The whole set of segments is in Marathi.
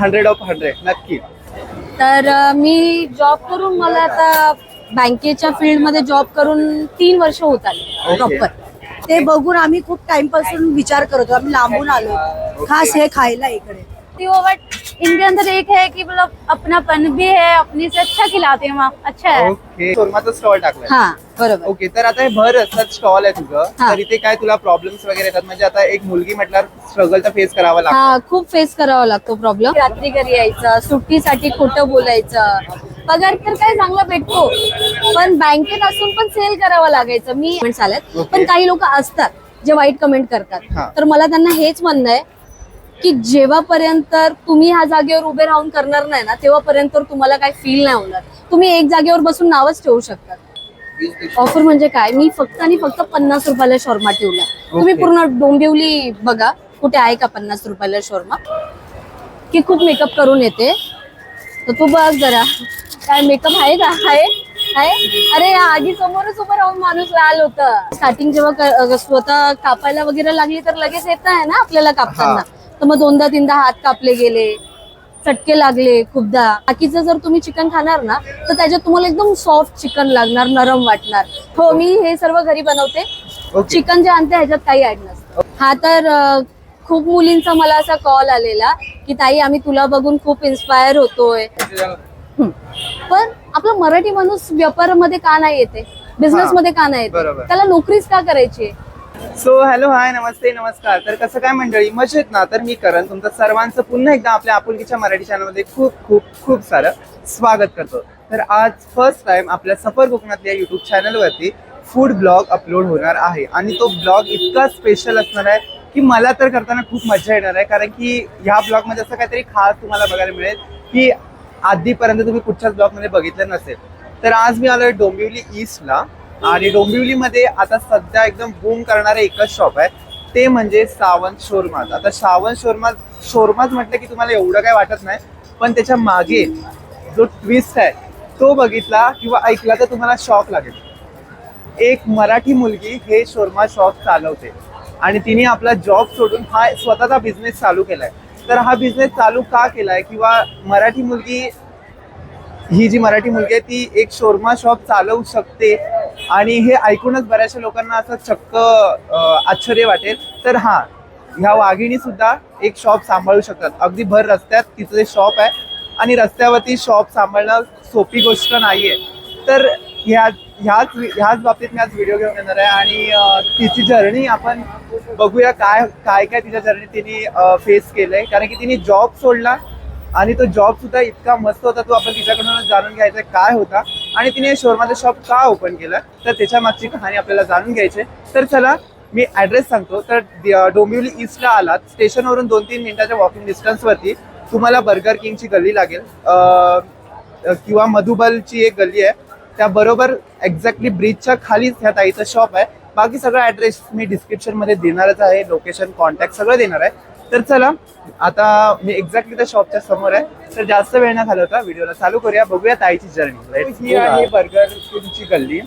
हंड्रेड ऑफ हंड्रेड नक्की. तर मी जॉब करून मला आता बँकेच्या फील्डमध्ये जॉब करून तीन वर्ष होत आले. प्रॉपर ते बघून आम्ही खूप टाइमपासून विचार करत आम्ही लांबून आलो. खास हे खायला इकडे. वो बट इनके अंदर एक है कि मतलब अपनापन भी है अपनी से अच्छा खिलाते हैं वहाँ। अच्छा है। ओके स्टॉल टाकलाय. हा बरोबर. ओके तर आता हे भर रस्त्यात स्टॉल आहे तुझं. हा. तर इथे काय तुला प्रॉब्लेम्स वगैरे येतात? म्हणजे आता एक मुलगी म्हटल्यावर स्ट्रगल तर फेस करावा लागतो. हा खूप फेस करावा लागतो प्रॉब्लेम रात्री घरी यायचं सुट्टीसाठी खोटं बोलायचं. पगार तर काय चांगला भेटतो पण बँकेत असून पण सेल करावं लागायचं. मी Okay. पण काही लोक असतात जे वाईट कमेंट हा. करतात तर मला त्यांना हेच म्हणणं आहे की जेव्हापर्यंत तुम्ही ह्या जागेवर उभे राहून करणार नाही ना तेव्हापर्यंत तुम्हाला काही फील नाही होणार. तुम्ही एक जागेवर बसून नावच ठेवू शकता. ऑफर म्हणजे काय? मी फक्त आणि फक्त पन्नास रुपयाला शॉर्मा ठेवला. तुम्ही. पूर्ण डोंबिवली बघा कुठे आहे का पन्नास रुपयाला शॉर्मा? की खूप मेकअप करून येते. तर तू बघ जरा. काय मेकअप आहे का? आहे? आहे? अरे आधी समोरच उभं राहून माणूस लाल होतं. स्टार्टिंग जेव्हा स्वतः कापायला वगैरे लागली तर लगेच येत आहे ना आपल्याला कापताना? तर मग दोनदा तीनदा हात कापले गेले चटके लागले खूपदा. बाकीचं जर तुम्ही चिकन खाणार ना तर त्याच्यात तुम्हाला एकदम सॉफ्ट चिकन लागणार नरम वाटणार. हो मी हे सर्व घरी बनवते. चिकन जे आणते ह्याच्यात काही ऍड नसतं. हा तर अ, खूप मुलींचा मला असा कॉल आलेला की ताई आम्ही तुला बघून खूप इन्स्पायर होतोय. हं. पण आपला मराठी माणूस व्यापारामध्ये का नाही येते? बिझनेस मध्ये का नाही येते? बरोबर. त्याला नोकरीच का करायची सो हॅलो हाय नमस्ते नमस्कार. तर कसं काय मंडळी मजेत ना? तर मी करण तुमचं सर्वांचं पुन्हा एकदा आपल्या आपुलकीच्या मराठी चॅनलमध्ये खूप खूप खूप सारं स्वागत करतो. तर आज फर्स्ट टाइम आपल्या सफर कोकणातल्या युट्यूब चॅनलवरती फूड ब्लॉग अपलोड होणार आहे. आणि तो ब्लॉग इतका स्पेशल असणार आहे की मला तर करताना खूप मजा येणार आहे. कारण की ह्या ब्लॉगमध्ये असं काहीतरी खास तुम्हाला बघायला मिळेल की आधीपर्यंत तुम्ही कुठच्याच ब्लॉगमध्ये बघितलं नसेल. तर आज मी आलोय डोंबिवली ईस्टला आणि डोंबिवलीमध्ये आता सध्या एकदम बूम करणारे एकच शॉप आहे. ते म्हणजे सावंत शोरमाज. आता सावंत शोरमाज शोरमाज म्हटलं की तुम्हाला एवढं काय वाटत नाही पण त्याच्यामागे जो ट्विस्ट आहे तो बघितला किंवा ऐकला तर तुम्हाला शॉक लागेल. एक मराठी मुलगी हे शोरमा शॉप चालवते आणि तिने आपला जॉब सोडून हा स्वतःचा बिझनेस चालू केलाय. तर हा बिझनेस चालू का केलाय किंवा मराठी मुलगी ही जी मराठी मुलगी आहे ती एक शोरमा शॉप चालवू शकते. आणि हे ऐकूनच बऱ्याचशा लोकांना असं चक्क आश्चर्य वाटेल. तर हा ह्या वाघिणी सुद्धा एक शॉप सांभाळू शकतात. अगदी भर रस्त्यात तिचं जे शॉप आहे. आणि रस्त्यावरती शॉप सांभाळणं सोपी गोष्ट नाही आहे तर ह्या ह्याच ह्याच बाबतीत मी आज व्हिडिओ घेऊन येणार आहे. आणि तिची जर्नी आपण बघूया काय काय काय तिच्या जर्नी तिने फेस केलंय. कारण की तिने जॉब सोडला. आणि तो जॉब सुद्धा इतका मस्त होता तो आपण तिच्याकडून जाणून घ्यायचा काय होता. आणि तिने शोरमाचं शॉप का ओपन केलं तर त्याच्या मागची कहाणी आपल्याला जाणून घ्यायची आहे. तर चला मी ऍड्रेस सांगतो. तर डोंबिवली ईस्टला आलात. स्टेशनवरून दोन तीन मिनिटाच्या वॉकिंग डिस्टन्सवरती तुम्हाला बर्गर किंगची गल्ली लागेल. किंवा मधुबलची एक गल्ली आहे. त्याबरोबर एक्झॅक्टली ब्रिजच्या खालीच ह्या ताईचं शॉप आहे. बाकी सगळं ॲड्रेस मी डिस्क्रिप्शनमध्ये देणारच आहे. लोकेशन कॉन्टॅक्ट सगळं देणार आहे. तर चला आता मी एक्झॅक्टली त्या शॉपच्या समोर आहे. तर जास्त वेळ न घालवता व्हिडिओला चालू करूया. बघूया ताईची जर्नी ही आहे बर्गर किंगची गल्ली.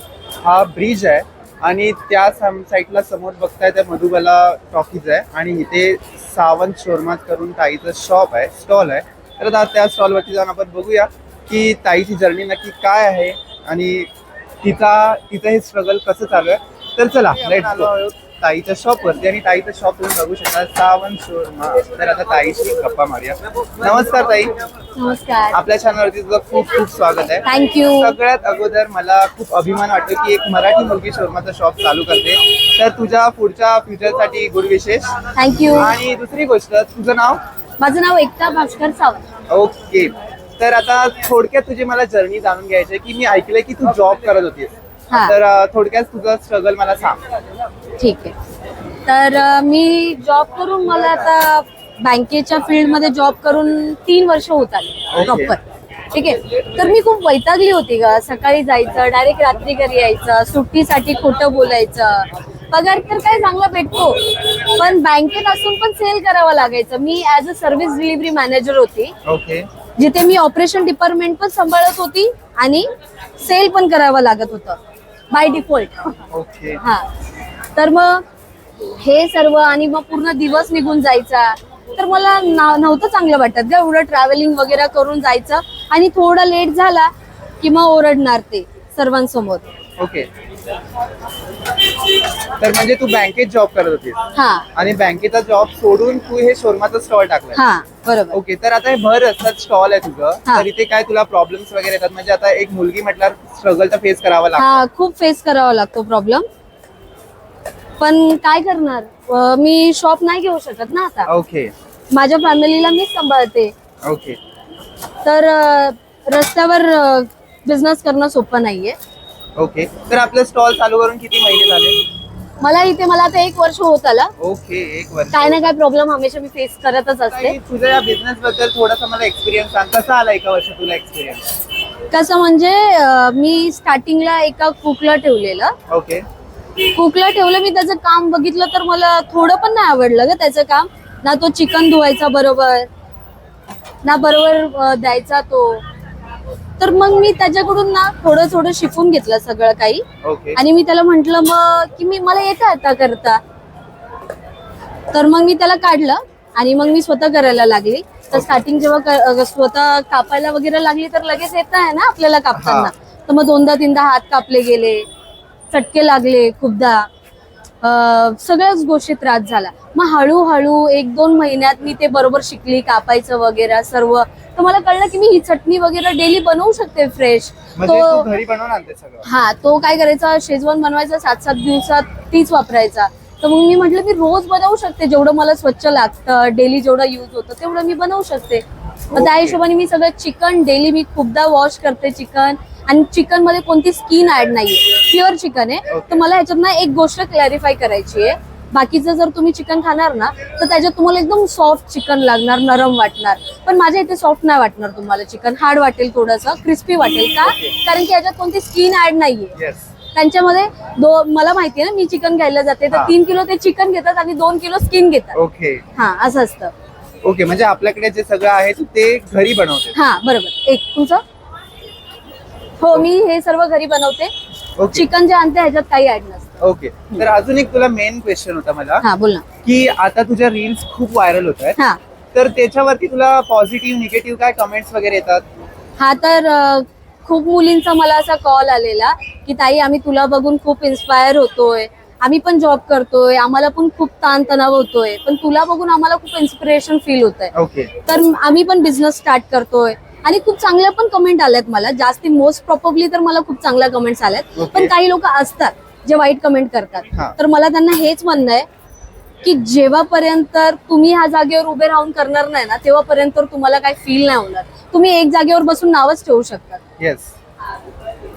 हा ब्रिज आहे आणि त्या साईडला समोर बघताय त्या मधुबला टॉकीज आहे आणि इथे सावंत शोरमात करून ताईचं शॉप आहे स्टॉल आहे. तर आता त्या स्टॉलवरती जाऊन आपण बघूया की ताईची जर्नी नक्की काय आहे आणि तिचा तिचं हे स्ट्रगल कसं चालू आहे. तर चला ताईच्या शॉपवरती आणि ताईचं शॉप तुम्ही बघू शकता. सावंत शोरमा. तर आता ताईशी गप्पा मारूया. नमस्कार ताई. नमस्कार. आपल्या चॅनलवरती तुझं खूप खूप स्वागत आहे. थँक्यू सगळ्यात अगोदर मला खूप अभिमान वाटतो की एक मराठी मुलगी शोरमाचा शॉप चालू करते. तर तुझ्या पुढच्या फ्युचरसाठी गुड विशेष थँक्यू आणि दुसरी गोष्ट तुझं नाव? माझं नाव एकता भास्कर सावंत. ओके. तर आता थोडक्यात तुझी मला जर्नी जाणून घ्यायची आहे की मी ऐकलंय की तू जॉब करत होतीस. हा. तर अं, थोडक्यात तुझं स्ट्रगल मला सांग. ठीक आहे. तर मी जॉब करून मला आता बँकेच्या फील्डमध्ये जॉब करून तीन वर्ष होत आले. प्रॉपर ठीक आहे. तर मी खूप वैतागली होती ग. सकाळी जायचं डायरेक्ट रात्री घरी यायचं सुट्टीसाठी खोटं बोलायचं. पगार तर काय चांगला भेटतो पण बँकेत असून पण सेल करावं लागायचं. मी as a service delivery manager होती. ओके जिथे मी ऑपरेशन डिपार्टमेंट पण सांभाळत होती आणि सेल पण करावं लागत होतं बाय डिफॉल्ट हा. तर मग हे सर्व आणि मग पूर्ण दिवस निघून जायचा. तर मला नव्हतं चांगलं वाटत ग एवढं ट्रॅव्हलिंग वगैरे करून जायचं. आणि थोडं लेट झाला की मग ओरडणार ते सर्वांसमोर. ओके तर म्हणजे तू बँकेत जॉब करत होतीस. हा. आणि बँकेचा जॉब सोडून तू हे शोरमाचा स्टॉल टाकलाय. हा बरोबर. ओके तर आता हे भर रस्त्यात स्टॉल आहे तुझं. हा. तर इथे काय तुला प्रॉब्लेम्स वगैरे येतात? म्हणजे आता एक मुलगी म्हटल्यावर स्ट्रगल तर फेस करावा लागतो. हा खूप फेस करावा लागतो प्रॉब्लेम पण काय करणार? अं, मी शॉप नाही घेऊ शकत ना आता. ओके माझ्या फॅमिलीला मीच सांभाळते. ओके तर अं, रस्त्यावर बिझनेस करणं सोपं नाहीये. ओके तर आपलं स्टॉल चालू करून किती महिने झाले? मला इथे मला आता एक वर्ष होत आला. ओके एक वर्ष. काय ना काय प्रॉब्लेम हमेशा मी फेस करतच असते. तुझ्या या बिझनेस बद्दल थोडासा मला एक्सपिरियन्स सांग. कसा आला एका वर्ष तुला एक्सपिरियन्स कसं म्हणजे अं, मी स्टार्टिंगला एका कुकला ठेवलेलं. ओके कुकला ठेवलं मी त्याचं काम बघितलं तर मला थोडं पण नाही आवडलं ग त्याचं काम. ना तो चिकन धुवायचा बरोबर ना बरोबर द्यायचा तो. तर मग मी त्याच्याकडून ना थोडं थोडं शिकून घेतलं सगळं काही. ओके. आणि मी त्याला म्हंटल मग की मी मला येतं आता करता. तर मग मी त्याला काढलं आणि मग मी स्वतः करायला लागली. तर स्टार्टिंग जेव्हा क- स्वतः कापायला वगैरे लागली तर लगेच येत आहे ना आपल्याला कापताना. तर मग दोनदा तीनदा हात कापले गेले. चटके लागले खूपदा. सगळ्याच गोष्टी त्रास झाला. मग हळूहळू एक दोन महिन्यात मी ते बरोबर शिकली कापायचं वगैरे सर्व. तर मला कळलं की मी ही चटणी वगैरे डेली बनवू शकते फ्रेश म्हणजे तू हा तो काय करायचा? शेजवान बनवायचा सात सात दिवसात तीच वापरायचा. तर मग मी म्हटलं मी रोज बनवू शकते जेवढं मला स्वच्छ लागतं डेली जेवढं यूज होतं तेवढं मी बनवू शकते. मग त्या. हिशोबाने मी सगळं चिकन डेली मी खूपदा वॉश करते चिकन. आणि चिकनमध्ये कोणती स्किन ऍड नाहीये. प्युअर चिकन आहे. तर मला ह्याच्यात ना एक गोष्ट क्लॅरिफाय करायची आहे. बाकीचं जर तुम्ही चिकन खाणार ना तर त्याच्यात तुम्हाला एकदम सॉफ्ट चिकन लागणार नरम वाटणार. पण माझ्या इथे सॉफ्ट नाही वाटणार तुम्हाला चिकन हार्ड वाटेल थोडंसं क्रिस्पी वाटेल का? कारण की याच्यात कोणती स्किन ऍड नाहीये. त्यांच्यामध्ये दो मला माहितीये ना मी चिकन घ्यायला जाते तर. तीन किलो ते चिकन घेतात आणि दोन किलो स्किन घेतात. ओके हा असं असतं. ओके म्हणजे आपल्याकडे जे सगळं आहे तू ते घरी बनवते हा बरोबर. एक तुमचं? हो मी हे सर्व घरी बनवते. ओके चिकन जे आणते ह्याच्यात काही ऍड नसतं. ओके तर अजून एक तुला मेन क्वेश्चन होता मला. हा बोल ना. की आता तुझ्या रील्स खूप व्हायरल होत आहेत. हा. तर त्याच्यावरती तुला पॉझिटिव्ह निगेटिव्ह काय कमेंट्स वगैरे येतात? हा तर अ, खूप मुलींचा मला असा कॉल आलेला की ताई आम्ही तुला बघून खूप इन्स्पायर होतोय. आम्ही पण जॉब करतोय. आम्हाला पण खूप ताणतणाव होतोय. पण तुला बघून आम्हाला खूप इन्स्पिरेशन फील होत आहे ओके तर आम्ही पण बिझनेस स्टार्ट करतोय. आणि खूप चांगल्या पण कमेंट आल्यात मला. जास्ती मोस्ट प्रॉपरली तर मला खूप चांगल्या कमेंट्स आल्यात. Okay. पण काही लोक असतात जे वाईट कमेंट हा. करतात तर मला त्यांना हेच म्हणणं आहे की जेव्हापर्यंत तुम्ही ह्या जागेवर उभे राहून करणार नाही ना तेव्हापर्यंत तुम्हाला काही फील नाही होणार. तुम्ही एक जागेवर बसून नावच ठेवू शकतात येस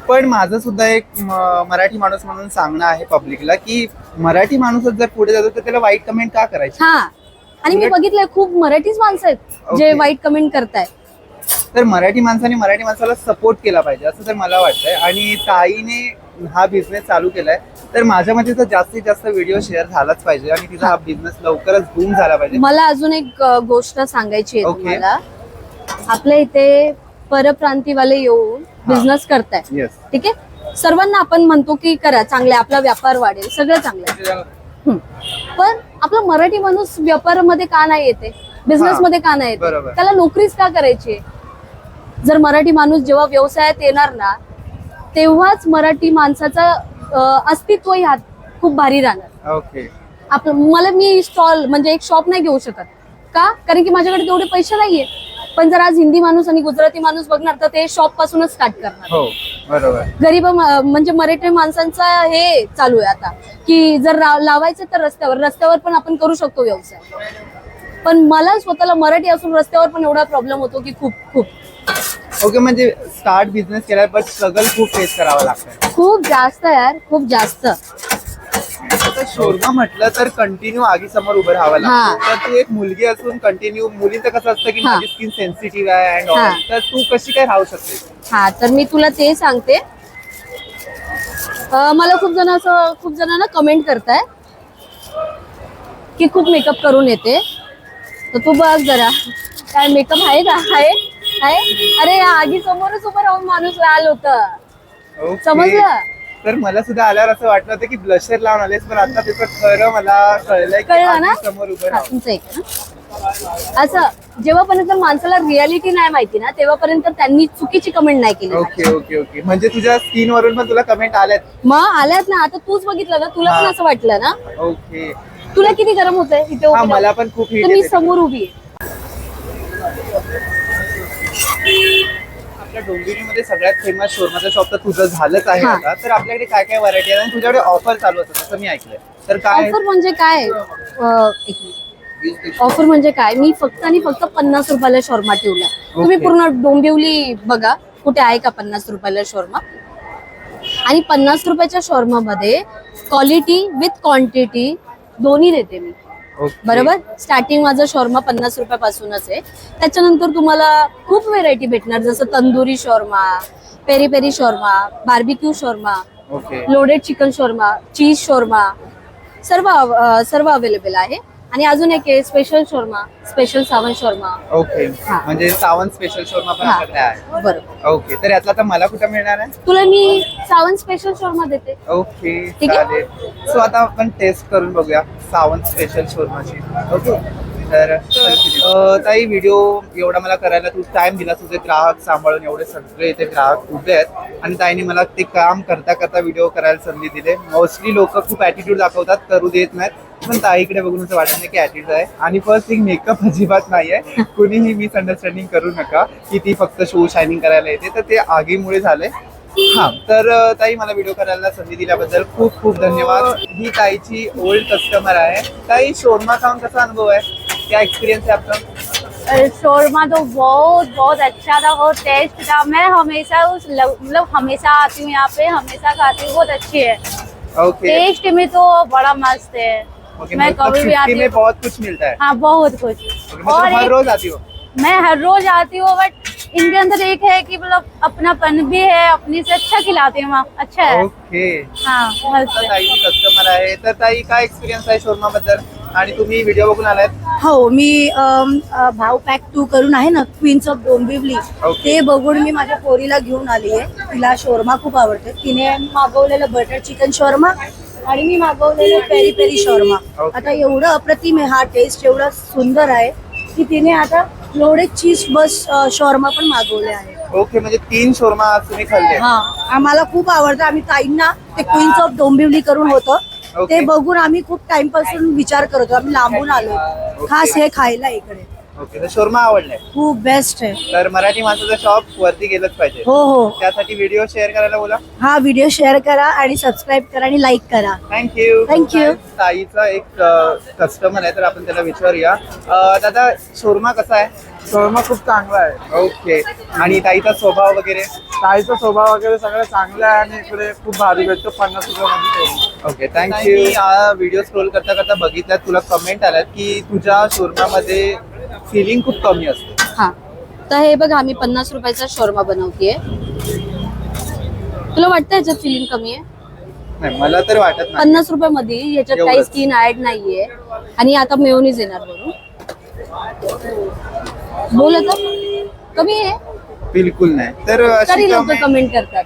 पण माझं सुद्धा एक म- मराठी माणूस म्हणून सांगणं आहे पब्लिकला की मराठी माणूसच जर पुढे जातो तर त्याला वाईट कमेंट का करायची? हा. आणि मी बघितलंय खूप मराठीच माणसं आहेत जे Okay. वाईट कमेंट करतायत. तर मराठी माणसाने मराठी माणसाला सपोर्ट केला पाहिजे असं तर मला वाटतंय. आणि ताईने हा बिझनेस चालू केलाय. तर माझ्या मते तर जास्तीत जास्त व्हिडिओ शेअर झालाच पाहिजे आणि तिचा हा बिझनेस लवकरच बूम झाला पाहिजे. मला अजून एक अ, गोष्ट सांगायची आहे Okay. तुम्हाला. आपल्या इथे परप्रांतीवाले येऊन बिझनेस करताय. येस ठीक आहे? सर्वांना आपण म्हणतो की करा चांगलं आपला व्यापार वाढेल सगळं चांगलं आहे. हम्म. पण आपला मराठी माणूस व्यापारामध्ये का नाही येते? बिझनेस मध्ये का नाही बरोबर. त्याला नोकरीच का करायची? जर मराठी माणूस जेव्हा व्यवसायात येणार ना तेव्हाच मराठी माणसाचं अं, अस्तित्व ह्यात खूप भारी राहणार. ओके. आपलं मला मी स्टॉल म्हणजे एक शॉप नाही घेऊ शकत. का? कारण की माझ्याकडे तेवढे पैसे नाहीये. पण जर आज हिंदी माणूस आणि गुजराती माणूस बघणार तर ते शॉप पासूनच स्टार्ट करणार. हो बरोबर. गरीब म- म्हणजे मराठी माणसांचा हे चालू आहे आता. की जर रा- लावायचं तर रस्त्यावर रस्त्यावर पण आपण करू शकतो व्यवसाय. पण मला स्वतःला मराठी असून रस्त्यावर पण एवढा प्रॉब्लेम होतो की खूप खूप. ओके म्हणजे स्टार्ट बिझनेस केलाय पण स्ट्रगल खूप फेस करावा लागतंय. खूप जास्त यार खूप जास्त. आता शोरमा म्हटलं तर कंटिन्यू आगी समोर उभं राहावं लागतं तर तू एक मुलगी असून कंटिन्यू मुलींचं कसं असतं की हा. माझी स्किन सेन्सिटिव्ह आहे अँड हा. तर तू कशी काय राहू शकते? हा तर मी तुला ते सांगते. अं, मला खूप जण असं खूप जणांना कमेंट करताय की खूप मेकअप करून येते. तर तू बघ जरा. काय मेकअप आहे का? आहे? आहे? अरे आगी समोरच उभं राहून माणूस लाल होतं. Okay. समजलं? तर मला सुद्धा आल्यावर असं वाटलं होतं की ब्लशर लावून आलेस पण आता त्याचं खरं मला कळलंय की कळलं ना? समोर उभं हा राहून. तुमचं एक ना. असं जेव्हापर्यंत माणसाला रियालिटी नाही माहिती ना तेव्हापर्यंत त्यांनी चुकीची कमेंट नाही केली. ओके ओके ओके म्हणजे तुझ्या स्किन वरून पण तुला कमेंट आल्यात. मग आल्यात ना आता तूच बघितलं ना तुला पण. असं वाटलं ना? ओके तुला किती गरम होतंय इथे हा उभी राहून? मला पण खूप heat तर मी येते. समोर उभी आहे. आपल्या डोंबिवलीमध्ये सगळ्यात फेमस शोरमाचं शॉप तर तुझं झालंच आहे हा. आता. तर आपल्याकडे काय काय व्हरायटी आहे? आणि तुझ्याकडे ऑफर चालू असतात असं मी ऐकलंय. तर काय? ऑफर म्हणजे काय? ऑफर म्हणजे काय? मी फक्त आणि फक्त पन्नास रुपयाला शॉर्मा ठेवला. तुम्ही. पूर्ण डोंबिवली बघा कुठे आहे का पन्नास रुपयाला शॉर्मा आणि पन्नास रुपयाच्या शॉर्मा मध्ये क्वालिटी विथ क्वांटिटी दोन्ही देते मी. बरोबर? स्टार्टिंग माझं शॉर्मा पन्नास रुपयापासूनच आहे. त्याच्यानंतर तुम्हाला खूप व्हेरायटी भेटणार जसं tandoori shawarma peri peri shawarma barbecue shawarma loaded chicken shawarma cheese shawarma सर्व सर्व अवेलेबल आहे. आणि अजून एक आहे special shawarma special Sawan shawarma. Okay हा. म्हणजे सावंत स्पेशल शोरमा पण हा. आपल्याकडे आहे. बरोबर. ओके तर यातला आता मला कुठं मिळणार आहे? तुला मी सावन स्पेशल शॉर्मा देते. ओके ठीक आहे. चालेल. सो आता आपण टेस्ट करून बघूया सावंत स्पेशल शोरमाची. ओके तर अं, ताई व्हिडिओ एवढा मला करायला तू टाइम दिला तुझे ग्राहक सांभाळून एवढे सगळे इथे ग्राहक उभे आहेत. आणि ताईने मला ते काम करता करता व्हिडिओ करायला संधी दिली. मोस्टली लोक खूप ऍटिट्यूड दाखवतात करू देत नाहीत. पण ताईकडे बघून असं वाटत नाही की ऍटिट्यूड आहे. आणि फर्स्ट थिंग मेकअप अजिबात नाहीये. कुणीही मिसअंडरस्टँडिंग करू नका. की ती फक्त शो शायनिंग करायला येते. तर ते आगीमुळे झालंय हा तर ताई मला व्हिडिओ करायला संधी दिल्याबद्दल खूप खूप धन्यवाद. ही ताईची ओल्ड कस्टमर आहे. ताई शोरमा खाऊन कसा अनुभव आहे? क्या एक्सपिरियंस आहे आपका और शोरमा तो बहुत बहुत अच्छा था बहुत टेस्ट था। मैं हमेशा उस मतलब हमेशा आती हूँ यहाँ पे। हमेशा खाती हूँ बहुत अच्छी है। ओके टेस्ट में तो बड़ा मस्त है। मैं कभी भी 50 आती में हूँ। बहुत कुछ मिलता है। हाँ बहुत कुछ। मतलब और हर एक- रोज आती हो? मैं हर रोज आती हूँ बट इनके अंदर एक है कि मतलब अपनापन भी है अपनी से अच्छा खिलाती हूँ अच्छा है। ओके हाँ मस्त तर है ताई कस्टमर आहे तर ताई काय एक्सपिरियन्स आहे शोरमा बद्दल आणि तुम्ही व्हिडिओ बघून आलात? हो मी अम, अ, भाव पॅक टू करून आहे ना क्वीन्स ऑफ डोंबिवली Okay. ते बघून मी माझ्या पोरीला घेऊन आली आहे तिला शोरमा खूप आवडते. तिने मागवलेलं बटर चिकन शोरमा आणि मी मागवलेलं पेरी पेरी शोरमा. आता एवढं अप्रतिम आहे हा टेस्ट एवढा सुंदर आहे की तिने आता लोडेड चीज बस शोरमा पण मागवले आहे. ओके म्हणजे तीन शोरमा आज तुम्ही खाल्ले. हा आम्हाला खूप आवडतं. आम्ही ताईंना ते क्वीन्स ऑफ डोंबिवली करून होतं. Okay. ते बघून आम्ही खूप टाइमपासून विचार करतो. आम्ही लांबून आलो खास हे खायला इकडे. ओके तर शोरमा आवडलाय. खूप बेस्ट आहे. तर मराठी माणसाचं शॉप वरती गेलंच पाहिजे. हो हो. त्यासाठी व्हिडिओ शेअर करायला बोला. हा व्हिडिओ शेअर करा आणि सबस्क्राईब करा आणि लाईक करा. Thank you Thank you. ताईचा एक कस्टमर आहे तर आपण त्याला विचारूया. अ, दादा शोरमा कसा आहे? शोरमा खूप चांगला आहे. ओके. आणि ताईचा स्वभाव वगैरे? ताईचा स्वभाव वगैरे सगळं चांगलं आहे आणि इकडे खूप भारी भेटतो पन्नास रुपयामध्ये शोरमा. ओके थँक्यू हा व्हिडिओ स्क्रोल करता करता बघितल्यात तुला कमेंट आल्यात की तुझ्या शोरमामध्ये फिलिंग खूप कमी असते. हा. तर हे बघ आम्ही पन्नास रुपयाचा शॉर्मा बनवतीये. तुला वाटतं याच्यात फिलिंग कमी आहे? नाही मला तर वाटत नाही. पन्नास रुपयामध्ये याच्यात काही एवढंच. स्किन ऍड नाहीये. आणि आता मेयोनीज येणार वरून बोल आता. कमी आहे? बिलकुल नाही. तर अशी तरी लोक कमेंट करतात.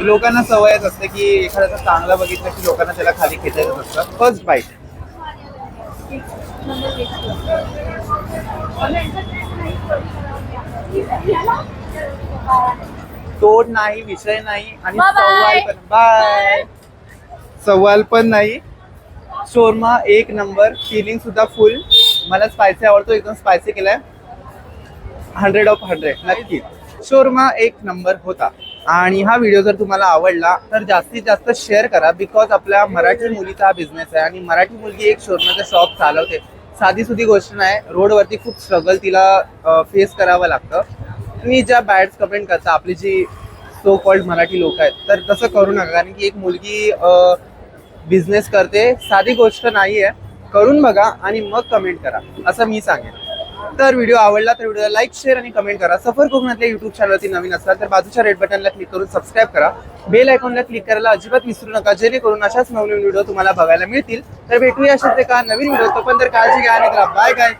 लोकांना सवयच असते की एखाद्याचं चांगलं बघितलं की लोकांना त्याला खाली खेचायचं असतं. फर्स्ट बाईट तोड नाही विषय नाही आणि. सवाल पण बाय सवाल पण नाही. शोरमा एक नंबर. फिलिंग सुद्धा फुल मला स्पायसी आवडतो. एकदम स्पायसी केलाय. हंड्रेड ऑफ हंड्रेड नक्की. शोरमा एक नंबर होता. आणि हा व्हिडिओ जर तुम्हाला आवडला तर जास्तीत जास्त शेअर करा बिकॉज आपल्या मराठी मुलीचा हा बिझनेस आहे. आणि मराठी मुलगी एक शोरमाचा शॉप चालवते. साधी सुधी गोष्ट नाही रोडवरती खूप स्ट्रगल तिला फेस करावं लागतं. तुम्ही ज्या बॅड कमेंट करता आपली जी सो कॉल्ड मराठी लोक आहेत तर तसं करू नका कारण की एक मुलगी बिझनेस करते साधी गोष्ट नाही आहे करून बघा आणि मग कमेंट करा असं मी सांगेन. तर व्हिडिओ आवडला तर व्हिडिओला लाईक शेअर आणि कमेंट करा. सफर कोकणातल्या युट्यूब चॅनलवरती नवीन असाल तर बाजूच्या रेड बटनला क्लिक करून सबस्क्राईब करा. बेल आयकॉनला क्लिक करायला अजिबात विसरू नका. जेणेकरून अशाच नवनवीन व्हिडिओ तुम्हाला बघायला मिळतील. तर भेटूया अशाच एका नवीन व्हिडिओ पण तर काळजी घ्या आणि बाय काय